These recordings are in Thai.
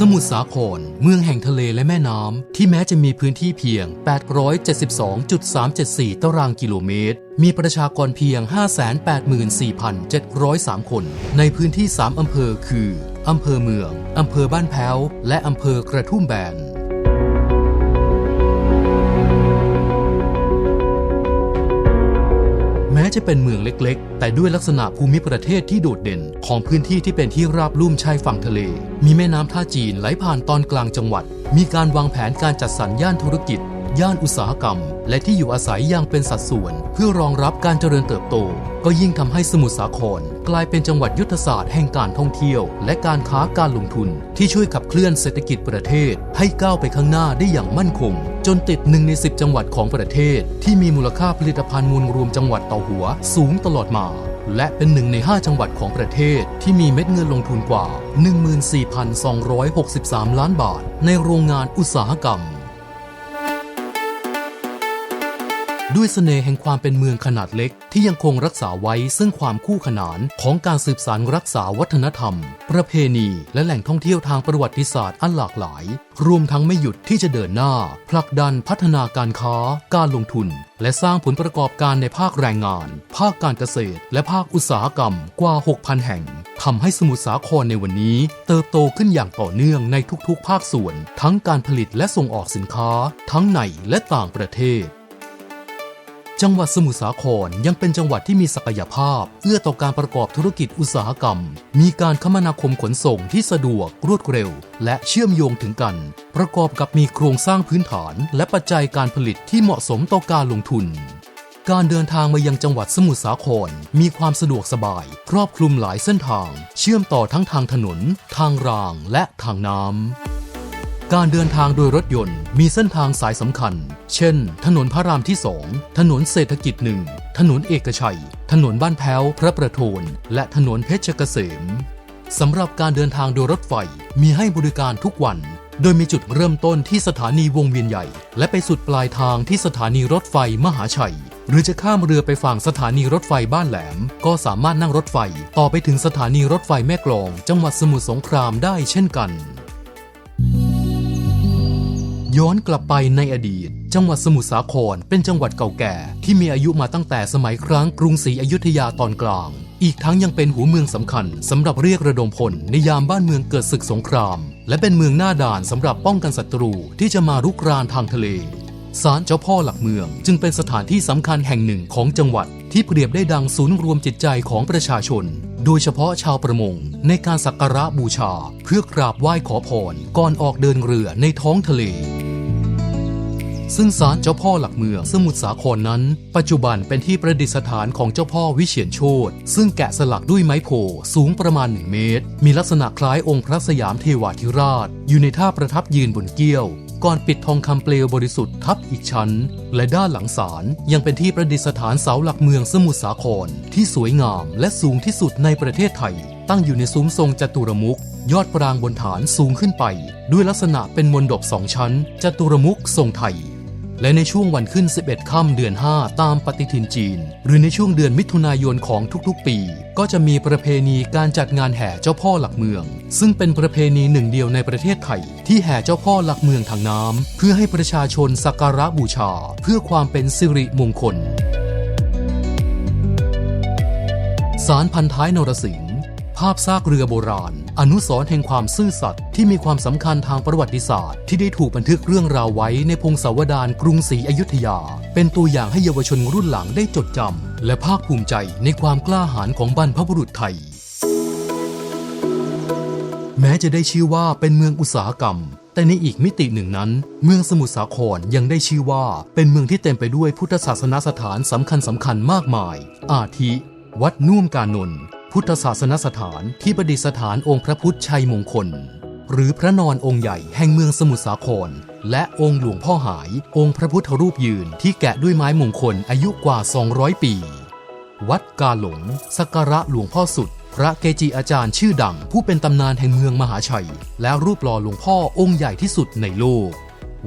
สมุทรสาคร เมืองแห่งทะเลและแม่น้ำ ที่แม้จะมีพื้นที่เพียง 872.374 ตารางกิโลเมตร มีประชากรเพียง 584,703 คน ในพื้นที่ 3 อำเภอคือ อำเภอเมือง อำเภอบ้านแพ้ว และอำเภอกระทุ่มแบน จะเป็นเมืองเล็กๆ แต่ด้วยลักษณะภูมิประเทศที่โดดเด่น ของพื้นที่ที่เป็นที่ราบลุ่มชายฝั่งทะเล มีแม่น้ำท่าจีนไหลผ่านตอนกลางจังหวัด มีการวางแผนการจัดสรรย่านธุรกิจ ย่านอุตสาหกรรม และที่อยู่อาศัยอย่างเป็นสัดส่วน เพื่อรองรับการเจริญเติบโต ก็ยิ่งทำให้สมุทรสาคร กลายเป็นจังหวัดยุทธศาสตร์แห่งการท่องเที่ยว และการค้าการลงทุน ที่ช่วยขับเคลื่อนเศรษฐกิจประเทศ ให้ก้าวไปข้างหน้าได้อย่างมั่นคง จนติดหนึ่งใน 10 จังหวัดของประเทศ ที่มีมูลค่าผลิตภัณฑ์มูลรวมจังหวัดต่อหัว สูงตลอดมาและเป็นหนึ่งใน 5 จังหวัดของประเทศที่มีเม็ดเงินลงทุนกว่า 14,263 ล้านบาท ในโรงงานอุตสาหกรรม ด้วยเสน่ห์แห่งความเป็นเมืองขนาดเล็ก ที่ยังคงรักษาไว้ซึ่งความคู่ขนานของการสืบสานรักษาวัฒนธรรม ประเพณี และแหล่งท่องเที่ยวทางประวัติศาสตร์อันหลากหลาย รวมทั้งไม่หยุดที่จะเดินหน้า ผลักดันพัฒนาการค้า การลงทุน และสร้างผลประกอบการในภาคแรงงาน ภาคการเกษตร และภาคอุตสาหกรรมกว่า 6,000 แห่งทำให้สมุทรสาครในวันนี้ เติบโตขึ้นอย่างต่อเนื่องในทุกๆ ภาคส่วน ทั้งการผลิตและส่งออกสินค้า ทั้งในและต่างประเทศ จังหวัดสมุทรสาครยังเป็นจังหวัดที่มีศักยภาพ เอื้อต่อการประกอบธุรกิจอุตสาหกรรม มีการคมนาคมขนส่งที่สะดวก รวดเร็ว และเชื่อมโยงถึงกัน ประกอบกับมีโครงสร้างพื้นฐาน และปัจจัยการผลิตที่เหมาะสมต่อการลงทุน การเดินทางมายังจังหวัดสมุทรสาครมีความสะดวกสบาย ครอบคลุมหลายเส้นทาง เชื่อมต่อทั้งทางถนน ทางรางและทางน้ำ การเดินทางโดยรถยนต์มีเส้นทางสายสำคัญ เช่น ถนนพระรามที่2ถนนเศรษฐกิจหนึ่ง ถนนเอกชัย ถนนบ้านแพ้ว พระประโทน และถนนเพชรเกษม สำหรับการเดินทางโดยรถไฟมีให้บริการทุกวัน โดยมีจุดเริ่มต้นที่สถานีวงเวียนใหญ่ และไปสุดปลายทางที่สถานีรถไฟมหาชัย หรือจะข้ามเรือไปฝั่งสถานีรถไฟบ้านแหลม ก็สามารถนั่งรถไฟต่อไปถึงสถานีรถไฟแม่กลอง จังหวัดสมุทรสงครามได้เช่นกัน ย้อนกลับไปในอดีต จังหวัดสมุทรสาครเป็นจังหวัดเก่าแก่ ที่มีอายุมาตั้งแต่สมัยครั้งกรุงศรีอยุธยาตอนกลาง อีกทั้งยังเป็นหัวเมืองสำคัญสำหรับเรียกระดมพลในยามบ้านเมืองเกิดศึกสงคราม และเป็นเมืองหน้าด่านสำหรับป้องกันศัตรูที่จะมารุกรานทางทะเลศาลเจ้าพ่อหลักเมือง จึงเป็นสถานที่สำคัญแห่งหนึ่งของจังหวัด ที่เปรียบได้ดังศูนย์รวมจิตใจของประชาชน โดยเฉพาะชาวประมง ในการสักการะบูชา เพื่อกราบไหว้ขอพรก่อนออกเดินเรือในท้องทะเล ซึ่งศาลเจ้าพ่อหลักเมืองสมุทรสาครนั้น ปัจจุบันเป็นที่ประดิษฐานของเจ้าพ่อวิเชียรโชตซึ่งแกะสลักด้วยไม้โพสูงประมาณ 1 เมตร มีลักษณะคล้ายองค์พระสยามเทวาธิราช อยู่ในท่าประทับยืนบนเกี้ยว ก่อนปิดทองคำเปลวบริสุทธิ์ทับอีกชั้น และด้านหลังศาลยังเป็นที่ประดิษฐานเสาหลักเมืองสมุทรสาครที่สวยงามและสูงที่สุดในประเทศไทย ตั้งอยู่ในซุ้มทรงจัตุรมุขยอดปรางบนฐานสูงขึ้นไป ด้วยลักษณะเป็นมนดบสองชั้นจัตุรมุขทรงไทย และในช่วงวันขึ้น 11 ค่ำเดือน 5 ตามปฏิทินจีน หรือในช่วงเดือนมิถุนายนของทุกๆ ปี ก็จะมีประเพณีการจัดงานแห่เจ้าพ่อหลักเมือง ซึ่งเป็นประเพณีหนึ่งเดียวในประเทศไทย ที่แห่เจ้าพ่อหลักเมืองทางน้ำเพื่อให้ประชาชนสักการะบูชา เพื่อความเป็นสิริมงคลสารพันท้ายนรสิง ภาพซากเรือโบราณ อนุสรณ์แห่งความซื่อสัตย์ที่มีความสำคัญทางประวัติศาสตร์ ที่ได้ถูกบันทึกเรื่องราวไว้ในพงศาวดารกรุงศรีอยุธยา เป็นตัวอย่างให้เยาวชนรุ่นหลังได้จดจำและภาคภูมิใจในความกล้าหาญของบรรพบุรุษไทย แม้จะได้ชื่อว่าเป็นเมืองอุตสาหกรรมแต่ในอีกมิติหนึ่งนั้น เมืองสมุทรสาครยังได้ชื่อว่า เป็นเมืองที่เต็มไปด้วยพุทธศาสนสถานสำคัญสำคัญมากมาย อาทิ วัดนุ่วมกานนท์ พุทธศาสนสถานที่ประดิษฐานองค์พระพุทธชัยมงคล หรือพระนอนองค์ใหญ่แห่งเมืองสมุทรสาคร และองค์หลวงพ่อหาย องค์พระพุทธรูปยืนที่แกะด้วยไม้มงคลอายุกว่า 200 ปี วัดกาหลงสักการะหลวงพ่อสุด พระเกจิอาจารย์ชื่อดังผู้เป็นตำนานแห่งเมืองมหาชัย และรูปหล่อหลวงพ่อองค์ใหญ่ที่สุดในโลก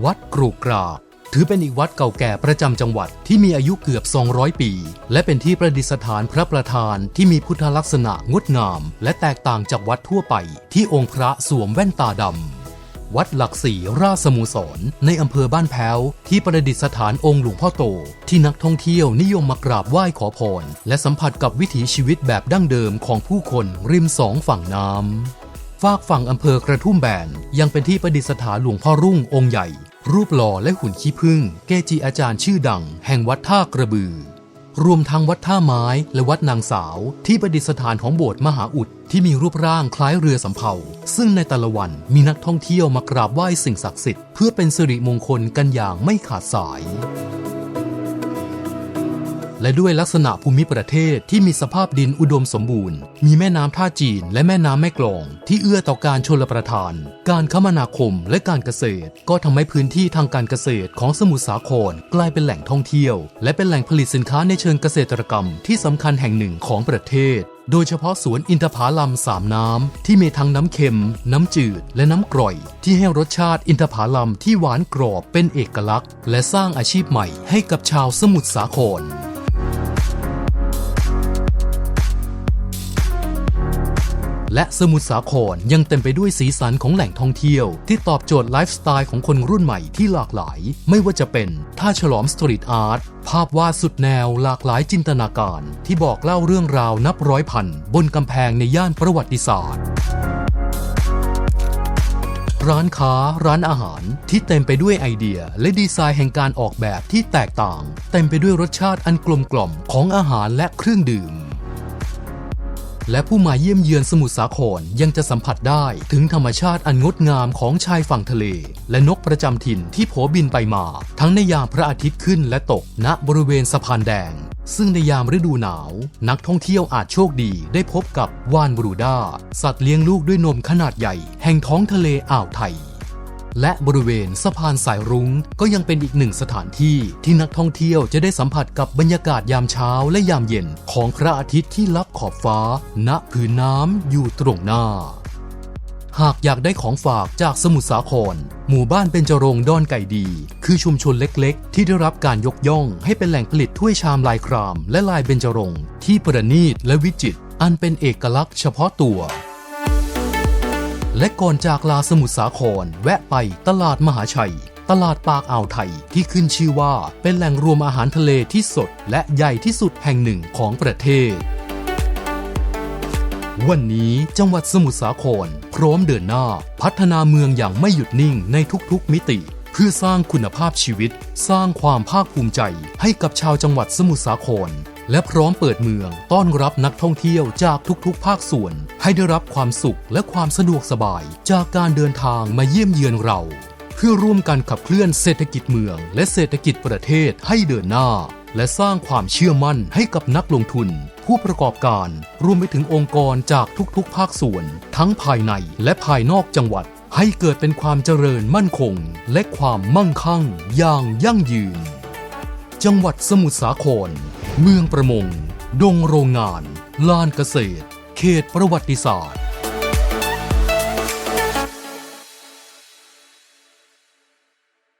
วัดกรูกราบ ถือเป็นอีกวัดเก่าแก่ประจำจังหวัดที่มีอายุเกือบ 200 ปี และเป็นที่ประดิษฐานพระประธานที่มีพุทธลักษณะงดงาม และแตกต่างจากวัดทั่วไป ที่องค์พระสวมแว่นตาดำ วัดหลักสี่ราชสมุสรในอำเภอบ้านแพ้ว ที่ประดิษฐานองค์หลวงพ่อโต ที่นักท่องเที่ยวนิยมมากราบไหว้ขอพร และสัมผัสกับวิถีชีวิตแบบดั้งเดิมของผู้คนริมสองฝั่งน้ำฝากฝั่งอำเภอกระทุ่มแบนยังเป็นที่ประดิษฐานหลวงพ่อรุ่งองค์ใหญ่ รูปหล่อและหุ่นขี้ผึ้งเกจิอาจารย์ชื่อดัง แห่งวัดท่ากระบือ รวมทั้งวัดท่าไม้และวัดนางสาว ที่ประดิษฐานของโบสถ์มหาอุดที่มีรูปร่างคล้ายเรือสำเภา ซึ่งในแต่ละวันมีนักท่องเที่ยวมากราบไหว้สิ่งศักดิ์สิทธิ์เพื่อเป็นสิริมงคลกันอย่างไม่ขาดสาย และด้วยลักษณะภูมิประเทศที่มีสภาพดินอุดมสมบูรณ์ มีแม่น้ำท่าจีนและแม่น้ำแม่กลอง ที่เอื้อต่อการชลประทาน การคมนาคมและการเกษตร ก็ทำให้พื้นที่ทางการเกษตรของสมุทรสาครกลายเป็นแหล่งท่องเที่ยว และเป็นแหล่งผลิตสินค้าในเชิงเกษตรกรรมที่สำคัญแห่งหนึ่งของประเทศโดยเฉพาะสวนอินทผลัมสามน้ำ ที่มีทั้งน้ำเค็ม น้ำจืด และน้ำกร่อย ที่ให้รสชาติอินทผลัมที่หวานกรอบเป็นเอกลักษณ์ และสร้างอาชีพใหม่ให้กับชาวสมุทรสาคร และสมุทรสาครยังเต็มไปด้วยสีสันของแหล่งท่องเที่ยว ที่ตอบโจทย์ไลฟ์สไตล์ของคนรุ่นใหม่ที่หลากหลาย ไม่ว่าจะเป็นท่าฉลอมสตรีทอาร์ตภาพวาดสุดแนวหลากหลายจินตนาการ ที่บอกเล่าเรื่องราวนับร้อยพัน บนกำแพงในย่านประวัติศาสตร์ ร้านค้าร้านอาหารที่เต็มไปด้วยไอเดียและดีไซน์แห่งการออกแบบที่แตกต่าง เต็มไปด้วยรสชาติอันกลมกล่อมของอาหารและเครื่องดื่ม และผู้มาเยี่ยมเยือนสมุทรสาครยังจะสัมผัสได้ถึงธรรมชาติอันงดงามของชายฝั่งทะเล และนกประจำถิ่นที่โผบินไปมา ทั้งในยามพระอาทิตย์ขึ้นและตกณบริเวณสะพานแดง ซึ่งในยามฤดูหนาว นักท่องเที่ยวอาจโชคดีได้พบกับวานบรูด้า สัตว์เลี้ยงลูกด้วยนมขนาดใหญ่ แห่งท้องทะเลอ่าวไทย และบริเวณสะพานสายรุ้ง ก็ยังเป็นอีกหนึ่งสถานที่ที่นักท่องเที่ยวจะได้สัมผัสกับบรรยากาศยามเช้าและยามเย็น ของพระอาทิตย์ที่ลับขอบฟ้า ณผืนน้ำอยู่ตรงหน้า หากอยากได้ของฝากจากสมุทรสาคร หมู่บ้านเป็นจรงดอนไก่ดี คือชุมชนเล็กๆ ที่ได้รับการยกย่องให้เป็นแหล่งผลิตถ้วยชามลายคราม และลายเบญจรงค์ที่ประณีตและวิจิตรอันเป็นเอกลักษณ์เฉพาะตัว และก่อนจากลาสมุทรสาคร แวะไปตลาดมหาชัย ตลาดปากอ่าวไทยที่ขึ้นชื่อว่าเป็นแหล่งรวมอาหารทะเลที่สด และใหญ่ที่สุดแห่งหนึ่งของประเทศ วันนี้จังหวัดสมุทรสาคร พร้อมเดินหน้า พัฒนาเมืองอย่างไม่หยุดนิ่งในทุกๆมิติ เพื่อสร้างคุณภาพชีวิต สร้างความภาคภูมิใจให้กับชาวจังหวัดสมุทรสาคร และพร้อมเปิดเมืองต้อนรับนักท่องเที่ยวจากทุกๆ ภาคส่วน ให้ได้รับความสุขและความสะดวกสบายจากการเดินทางมาเยี่ยมเยือนเรา เพื่อร่วมกันขับเคลื่อนเศรษฐกิจเมือง และเศรษฐกิจประเทศให้เดินหน้า และสร้างความเชื่อมั่นให้กับนักลงทุน ผู้ประกอบการ รวมไปถึงองค์กรจากทุกๆ ภาคส่วน ทั้งภายในและภายนอกจังหวัด ให้เกิดเป็นความเจริญมั่นคง และความมั่งคั่งอย่างยั่งยืน จังหวัดสมุทรสาคร เมืองประมง ดงโรงงาน ลานเกษตร เขตประวัติศาสตร์